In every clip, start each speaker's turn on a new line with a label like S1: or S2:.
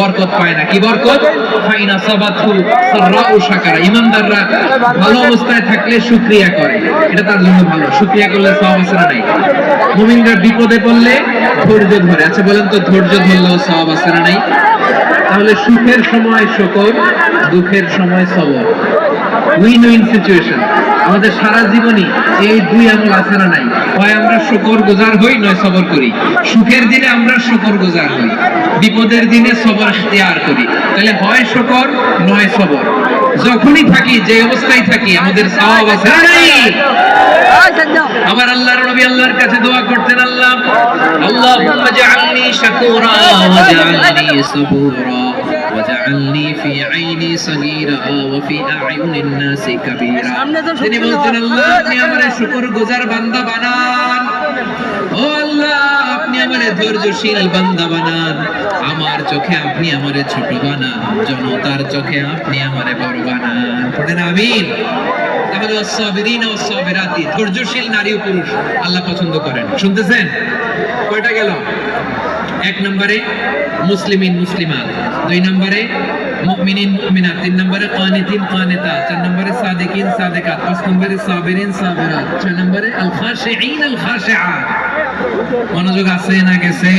S1: বরকত পায় না। কি বরকত? ফাইনা সাবাতু সাররাউ শাকারা। ইমানদাররা ভালো অবস্থায় থাকলে শুকরিয়া করে। এটা তার জন্য ভালো। শুকরিয়া করলে সওয়াব আছে না নাই? মুমিনরা বিপদে পড়লে ধৈর্য ধরে। আচ্ছা বলেন তো, ধৈর্য ধরলেও সওয়াব আছে না নাই? তাহলে সুখের সময় শকর, দুঃখের সময় সবর উইন উইন সিচুয়েশন আমাদের সারা জীবনই এই দুই আমল আছে না নাই? হয় আমরা শুকর গুজার হই, নয় সবর করি। সুখের দিনে আমরা শুকর গুজার হই। বিপদের দিনে সবর ইখতিয়ার করি। তাহলে হয় শুকর, নয় সবর। যখনই থাকি, যে অবস্থায় থাকি, আমাদের সওয়াব আছে আবার আল্লাহর নবী আল্লাহর কাছে দোয়া করতেন, আল্লাহ, আল্লাহুম্মা জাআলনি শাকুরা ওয়া জাআলনি সাবুরা। আন্নি ফি আইনি সগীরা ওয়া ফি আ'ইউনিন الناس কাবীরা। তিনি বলছেন আল্লাহ আপনি আমারে শুকরগুজার বান্দা বানান। ও আল্লাহ আপনি আমারে ধৈর্যশীল বান্দা বানান। আমার চোখে আপনি আমারে ছোট বানান। জনতার চোখে আপনি আমারে বড় বানান। পড়েন আমিন। তাহলে অসাবিরিন ও সাবিরাতি ধৈর্যশীল নারী ও পুরুষ আল্লাহ পছন্দ করেন। শুনতেছেন? কয়টা গেল? এক নম্বরে মুসলিমিন, মুসলিমাত। দুই নম্বরে মুমিনিন, মুমিনাত। তিন নম্বরে কানিতিন কানিতা চার নম্বরে সাদিকিন, সাদিকাত। পাঁচ নম্বরে সাবিরিন, সাবিরাত। ছয় নম্বরে আল খাশিঈন আল খাশিআত মনোযোগ আছে না গেছে?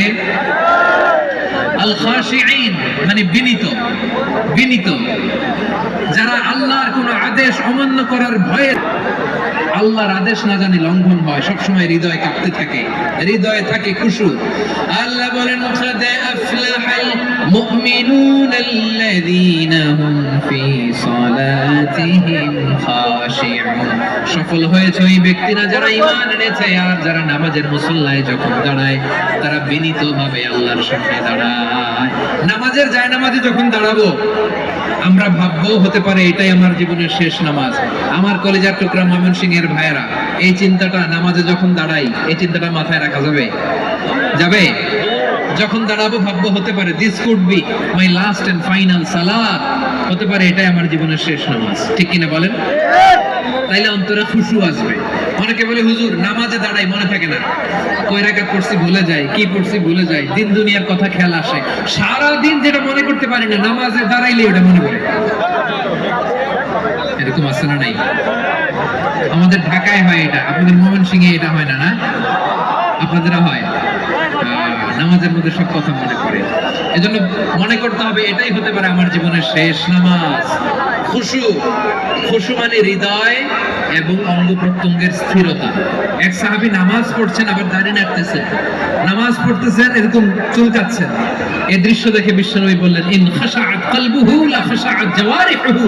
S1: আল খাশিঈন মানে বিনীত। বিনীত। যারা আল্লাহর কোনো আদেশ অমান্য করার ভয়ে আল্লাহর আদেশ না জানি লঙ্ঘন হয়, সবসময় হৃদয় কাঁপতে থাকে। হৃদয়ে থাকে খুশু। আল্লাহ বলেন المؤمنون الذين هم في صلاتهم خاشعون সফল হয়েছে ওই ব্যক্তিরা যারা ঈমান এনেছে আর যারা নামাজের মুসল্লায় যখন দাঁড়ায় তারা বিনীতভাবে আল্লাহর সামনে দাঁড়ায় নামাজের যায় নামাজে যখন দাঁড়াবো আমরা ভাববো হতে পারে এটাই আমার জীবনের শেষ নামাজ আমার কলেজার টুকরা ময়মন সিং এর ভাইয়েরা এই চিন্তাটা নামাজে যখন দাঁড়াই এই চিন্তাটা মাথায় রাখা যাবে যাবে যখন দাঁড়াবো ভাববো হতে পারে this could be my last and final সালাত হতে পারে এটাই আমার জীবনের শেষ নামাজ। ঠিক কিনা বলেন? তাইলে অন্তরে খুশু আসবে। অনেকে বলে, হুজুর, নামাজে দাঁড়াই, মনে থাকে না। কয় রাকাত পড়ছি, ভুলে যায় কি পড়ছি, ভুলে যায় দিন দুনিয়ার কথা খেয়াল আসে। সারা দিন যেটা মনে করতে পারি না, নামাজে দাঁড়াইলে ওটা মনে পড়ে। এরকম আছে না নাই? আমাদের ঢাকায় হয় এটা। আপনাদের মোহন সিং এ এটা হয় না না? আপনাদেরও হয়? নামাজের মধ্যে সব কথা মনে পড়ে। এজন্য মনে করতে হবে, এটাই হতে পারে আমার জীবনের শেষ নামাজ। খুশু খুশু মানে হৃদয় এবং অঙ্গ প্রত্যঙ্গের স্থিরতা। এক সাহাবী নামাজ পড়ছেন, আবার দাঁড়িয়ে নাড়তেছেন নামাজ পড়তেছেন এরকম চুলকাচ্ছেন এই দৃশ্য দেখে বিশ্বনবী বললেন, ইন খাশাআত কলবুহু লা খাশাআত জাওয়ারিহুহু।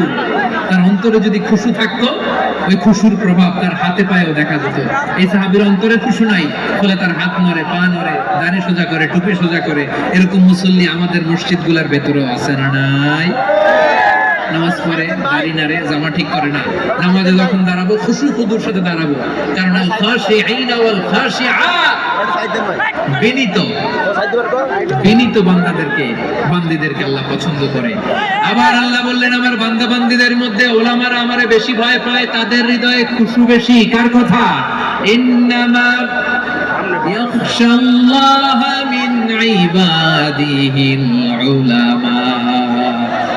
S1: তার অন্তরে যদি খুশু থাকতো, ওই খুশুর প্রভাব তার হাতে পায়েও দেখা যেত। এই সাহাবীর অন্তরে খুশু নাই, ফলে তার হাত নড়ে, পা নড়ে, দাড়ি সোজা করে, টুপি সোজা করে। এরকম মুসল্লি আমাদের মসজিদগুলোর ভেতরেও আছে না নাই? নামাজ পড়ে, দাড়ি নাড়ে, জামা ঠিক করে না। নামাজে যখন দাঁড়াবো, খুশু খুদুর সাথে দাঁড়াবো। কারণ বিনীত বান্দাদেরকে, বান্দিদেরকে আল্লাহ পছন্দ করে। আবার আল্লাহ বললেন, আমার বান্দা বান্দিদের মধ্যে ওলামারা আমারে বেশি ভয় পায়, তাদের হৃদয়ে খুশু বেশি। কার কথা? ইন্নামা ইয়াখশাল্লাহ মিন ইবাদিহিল উলামা।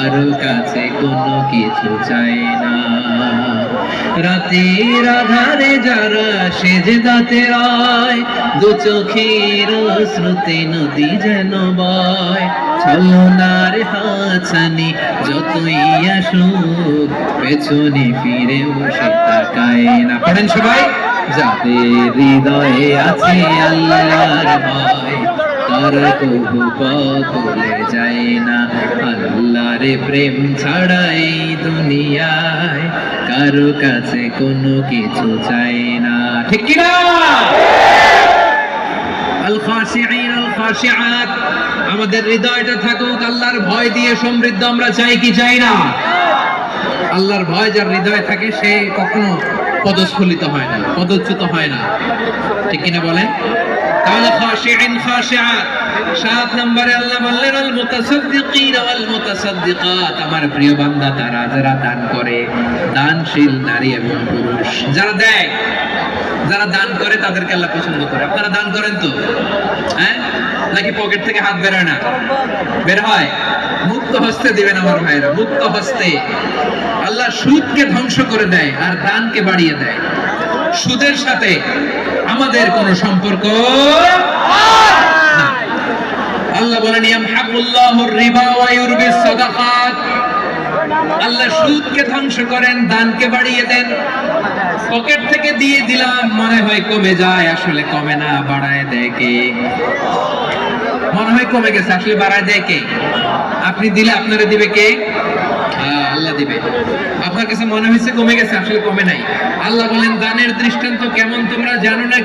S1: কারও কাছে কোনো কিছু চায় না। রাতের আধারে যারা সেজদাতে রয়, দু চোখের শ্রুতে নদী যেন বয়। ছলনার হাছানি যতই আসুক, পেছনে ফিরেও সে তাকায় না। পড়েন সবাই। যাদের হৃদয়ে আছে আল্লাহর ভয় তার কবু বদলে যায় না। আল্লাহর প্রেম ছাড়া এই দুনিয়ায় কারও কাছে কোনো কিছু চায় না। ঠিক না আল খাশিঈন আমাদের হৃদয়টা থাকুক, আল্লাহর ভয় দিয়ে সমৃদ্ধ আমরা চাই কি চাই না? আল্লাহর ভয় যার হৃদয়ে থাকে, সে কখনো পদস্খলিত হয় না, পদচ্যুত হয় না। ঠিক কিনা বলেন? তাহলে খাশিইন খাশিআত সাত নম্বরে আল্লাহ বললেন আল মুতাসাদ্দিকিন ওয়াল প্রিয় বান্দা, তারা যারা দান করে, দানশীল নারী এবং যারা দেয়, যারা দান করে, তাদেরকে আল্লাহ পছন্দ করে। আপনারা দান করেন তো? হ্যাঁ? নাকি পকেট থেকে হাত বেরোয় না? বের হয়? মুক্ত হস্তে দিবেন আমার ভাইরা মুক্ত হস্তে। আল্লাহ সুদকে ধ্বংস করে দেয় আর দানকে বাড়িয়ে দেয়। সুদের সাথে আমাদের কোনো সম্পর্ক? আল্লাহ বলেন ইয়ামহাকুল্লাহুর রিবা ওয়া ইউরবিস সাদাকাত। আল্লাহ সুদকে ধ্বংস করেন দানকে বাড়িয়ে দেন। পকেট থেকে দিয়ে দিলাম মনে হয় কমে যায় আসলে কমে না বাড়ায় দেয় কে? মনে হয় কমে গেছে আসলে বাড়ায় দেয় কে? আপনি দিলে আপনারা দিবে কে? আহ, আল্লাহ দিবে। আপনার কাছে মনে হয়েছে কমে গেছে আসলে কমে নাই। আল্লাহ বলেন দানের দৃষ্টান্ত কেমন তোমরা জানো না